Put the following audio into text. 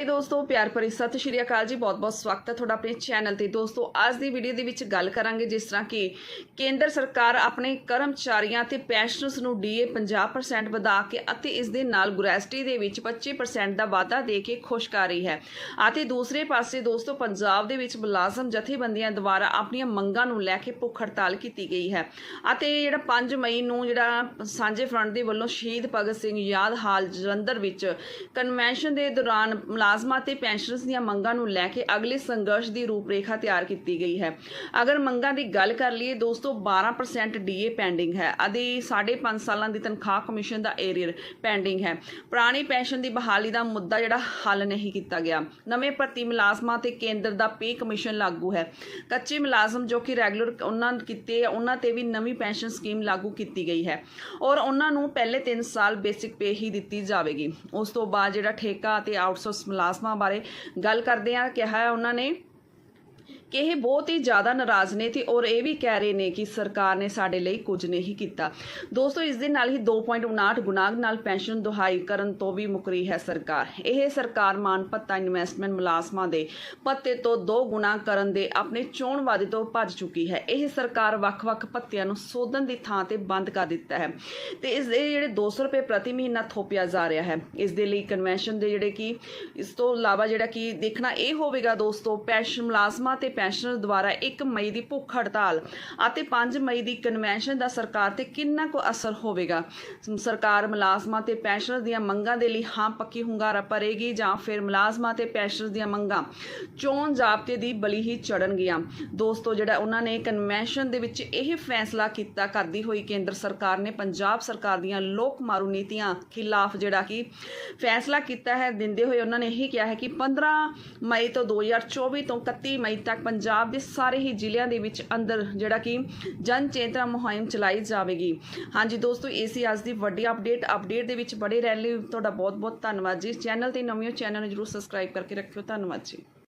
ਦੋਸਤੋ, ਪਿਆਰ ਭਰੀ ਸਤਿ ਸ਼੍ਰੀ ਅਕਾਲ ਜੀ। ਬਹੁਤ-ਬਹੁਤ ਸਵਾਗਤ ਹੈ ਤੁਹਾਡਾ ਆਪਣੇ ਚੈਨਲ ਤੇ। ਦੋਸਤੋ, ਅੱਜ ਦੀ ਵੀਡੀਓ ਦੇ ਵਿੱਚ ਗੱਲ ਕਰਾਂਗੇ ਜਿਸ ਤਰ੍ਹਾਂ ਕਿ ਕੇਂਦਰ ਸਰਕਾਰ ਆਪਣੇ ਕਰਮਚਾਰੀਆਂ ਤੇ ਪੈਨਸ਼ਨਰਸ ਨੂੰ ਡੀਏ 50% ਵਧਾ ਕੇ ਅਤੇ ਇਸ ਦੇ ਨਾਲ ਗ੍ਰੈਜੂਟੀ ਦੇ ਵਿੱਚ 25% ਦਾ ਵਾਧਾ ਦੇ ਕੇ ਖੁਸ਼ ਕਰ ਰਹੀ ਹੈ। ਅਤੇ ਦੂਸਰੇ ਪਾਸੇ ਦੋਸਤੋ, ਪੰਜਾਬ ਦੇ ਵਿੱਚ ਮੁਲਾਜ਼ਮ ਜਥੇਬੰਦੀਆਂ ਦੁਆਰਾ ਆਪਣੀਆਂ ਮੰਗਾਂ ਨੂੰ ਲੈ ਕੇ ਭੁੱਖ ਹੜਤਾਲ ਕੀਤੀ ਗਈ ਹੈ। ਅਤੇ ਜਿਹੜਾ 5 ਮਈ ਨੂੰ ਜਿਹੜਾ ਸਾਂਝੇ ਫਰੰਟ ਦੇ ਵੱਲੋਂ ਸ਼ਹੀਦ ਭਗਤ ਸਿੰਘ ਯਾਦ ਹਾਲ ਜਲੰਧਰ ਵਿੱਚ ਕਨਵੈਨਸ਼ਨ ਦੇ ਦੌਰਾਨ ਮੁਲਾਜ਼ਮਾਂ ਤੇ ਪੈਨਸ਼ਨਰਸ ਦੀਆਂ ਮੰਗਾਂ ਨੂੰ ਲੈ ਕੇ ਅਗਲੇ ਸੰਘਰਸ਼ ਦੀ ਰੂਪਰੇਖਾ ਤਿਆਰ ਕੀਤੀ ਗਈ ਹੈ। ਅਗਰ ਮੰਗਾਂ ਦੀ ਗੱਲ ਕਰ ਲਈਏ ਦੋਸਤੋ 12% ਡੀਏ ਪੈਂਡਿੰਗ ਹੈ ਅਤੇ 5.5 ਸਾਲਾਂ ਦੀ ਤਨਖਾਹ ਕਮਿਸ਼ਨ ਦਾ ਏਰੀਅਰ ਪੈਂਡਿੰਗ ਹੈ। ਪੁਰਾਣੀ ਪੈਨਸ਼ਨ ਦੀ ਬਹਾਲੀ ਦਾ ਮੁੱਦਾ ਜਿਹੜਾ ਹੱਲ ਨਹੀਂ ਕੀਤਾ ਗਿਆ। ਨਵੇਂ ਭਰਤੀ ਮੁਲਾਜ਼ਮਾਂ ਤੇ ਕੇਂਦਰ ਦਾ ਪੇ ਕਮਿਸ਼ਨ ਲਾਗੂ ਹੈ। ਕੱਚੇ ਮੁਲਾਜ਼ਮ ਜੋ ਕਿ ਰੈਗੂਲਰ ਉਹਨਾਂ ਕੀਤੇ ਆ, ਉਹਨਾਂ ਤੇ ਵੀ ਨਵੀਂ ਪੈਨਸ਼ਨ ਸਕੀਮ ਲਾਗੂ ਕੀਤੀ ਗਈ ਹੈ ਔਰ ਉਹਨਾਂ ਨੂੰ ਪਹਿਲੇ 3 ਸਾਲ ਬੇਸਿਕ ਪੇ ਹੀ ਦਿੱਤੀ ਜਾਵੇਗੀ। ਉਸ ਤੋਂ ਬਾਅਦ ਜਿਹੜਾ ਠੇਕਾ ਅਤੇ ਆਊਟਸੋਰਸ ਮੁਲਾਜ਼ਮਾਂ ਬਾਰੇ ਗੱਲ ਕਰਦੇ ਆ ਕਿਹਾ ਹੈ ਉਹਨਾਂ ਨੇ। ਕਿ ਇਹ ਬਹੁਤ ਹੀ ਜ਼ਿਆਦਾ ਨਾਰਾਜ਼ ਨੇ ਤੇ ਔਰ ਇਹ ਵੀ ਕਹਿ ਰਹੇ ਨੇ ਕਿ ਸਰਕਾਰ ਨੇ ਸਾਡੇ ਲਈ ਕੁਝ ਨਹੀਂ ਕੀਤਾ। ਦੋਸਤੋ, ਇਸ ਦੇ ਨਾਲ ਹੀ 2.59 ਗੁਨਾਹ ਨਾਲ ਪੈਨਸ਼ਨ ਦੁਹਾਈ ਕਰਨ ਤੋਂ ਵੀ ਮੁਕਰੀ ਹੈ ਸਰਕਾਰ। ਇਹ ਸਰਕਾਰ ਮਾਨ ਭੱਤਾ ਇਨਵੈਸਟਮੈਂਟ ਮੁਲਾਜ਼ਮਾਂ ਦੇ ਭੱਤੇ ਤੋਂ ਦੋ ਗੁਣਾ ਕਰਨ ਦੇ ਆਪਣੇ ਚੋਣ ਵਾਅਦੇ ਤੋਂ ਭੱਜ ਚੁੱਕੀ ਹੈ। ਇਹ ਸਰਕਾਰ ਵੱਖ-ਵੱਖ ਭੱਤਿਆਂ ਨੂੰ ਸੋਧਣ ਦੀ ਥਾਂ ਤੇ ਬੰਦ ਕਰ ਦਿੱਤਾ ਹੈ ਤੇ ਇਸ ਦੇ ਜਿਹੜੇ 200 ਰੁਪਏ ਪ੍ਰਤੀ ਮਹੀਨਾ ਥੋਪਿਆ ਜਾ ਰਿਹਾ ਹੈ। ਇਸ ਦੇ ਲਈ ਕਨਵੈਨਸ਼ਨ ਦੇ ਜਿਹੜੇ ਕਿ ਇਸ ਤੋਂ ਇਲਾਵਾ ਜਿਹੜਾ ਕਿ ਦੇਖਣਾ ਇਹ ਹੋਵੇਗਾ ਦੋਸਤੋ, ਪੈਨਸ਼ਨ ਮੁਲਾਜ਼ਮਾਂ ਤੇ ਪੈਨਸ਼ਨਰ ਦੁਆਰਾ 1 ਮਈ ਦੀ ਭੁੱਖ ਹੜਤਾਲ ਅਤੇ 5 ਮਈ ਦੀ ਕਨਵੈਨਸ਼ਨ ਦਾ ਸਰਕਾਰ ਤੇ ਕਿੰਨਾ ਕੁ ਅਸਰ ਹੋਵੇਗਾ? ਸਰਕਾਰ ਮੁਲਾਜ਼ਮਾਂ ਤੇ ਪੈਨਸ਼ਨਰ ਦੀਆਂ ਮੰਗਾਂ ਦੇ ਲਈ ਹਾਂ ਪੱਕੀ ਹੁੰਗਾਰਾ ਭਰੇਗੀ ਜਾਂ ਫਿਰ ਮੁਲਾਜ਼ਮਾਂ ਤੇ ਪੈਨਸ਼ਨਰ ਦੀਆਂ ਮੰਗਾਂ ਚੋਣ ਜ਼ਾਬਤੇ ਦੀ ਬਲੀ ਹੀ ਚੜਨਗੀਆਂ ਦੋਸਤੋ, ਜਿਹੜਾ ਉਹਨਾਂ ਨੇ ਕਨਵੈਨਸ਼ਨ ਦੇ ਵਿੱਚ ਇਹ ਫੈਸਲਾ ਕੀਤਾ ਕਰਦੀ ਹੋਈ ਕੇਂਦਰ ਸਰਕਾਰ ਨੇ ਪੰਜਾਬ ਸਰਕਾਰ ਦੀਆਂ ਲੋਕ ਮਾਰੂ ਨੀਤੀਆਂ ਖਿਲਾਫ ਜਿਹੜਾ ਕਿ ਫੈਸਲਾ ਕੀਤਾ ਹੈ, ਦਿੰਦੇ ਹੋਏ ਉਹਨਾਂ ਨੇ ਇਹ ਕਿਹਾ ਹੈ ਕਿ 15 ਮਈ ਤੋਂ 2024 ਤੋਂ 31 ਮਈ ਤੱਕ ਪੰਜਾਬ ਦੇ ਸਾਰੇ ਹੀ ਜ਼ਿਲ੍ਹਿਆਂ ਦੇ ਵਿੱਚ ਅੰਦਰ ਜਿਹੜਾ ਕਿ ਜਨ ਚੇਤਨਾ ਮੁਹਿੰਮ ਚਲਾਈ ਜਾਵੇਗੀ। ਹਾਂਜੀ ਦੋਸਤੋ, ਇਹ ਸੀ ਅੱਜ ਦੀ ਵੱਡੀ ਅਪਡੇਟ। ਅਪਡੇਟ ਦੇ ਵਿੱਚ ਬੜੇ ਰਹਿਣ ਲਈ ਤੁਹਾਡਾ ਬਹੁਤ ਬਹੁਤ ਧੰਨਵਾਦ ਜੀ। ਚੈਨਲ ਤੇ ਨਵੀਂ ਚੈਨਲ ਨੂੰ ਜਰੂਰ ਸਬਸਕ੍ਰਾਈਬ ਕਰਕੇ ਰੱਖਿਓ। ਧੰਨਵਾਦ ਜੀ।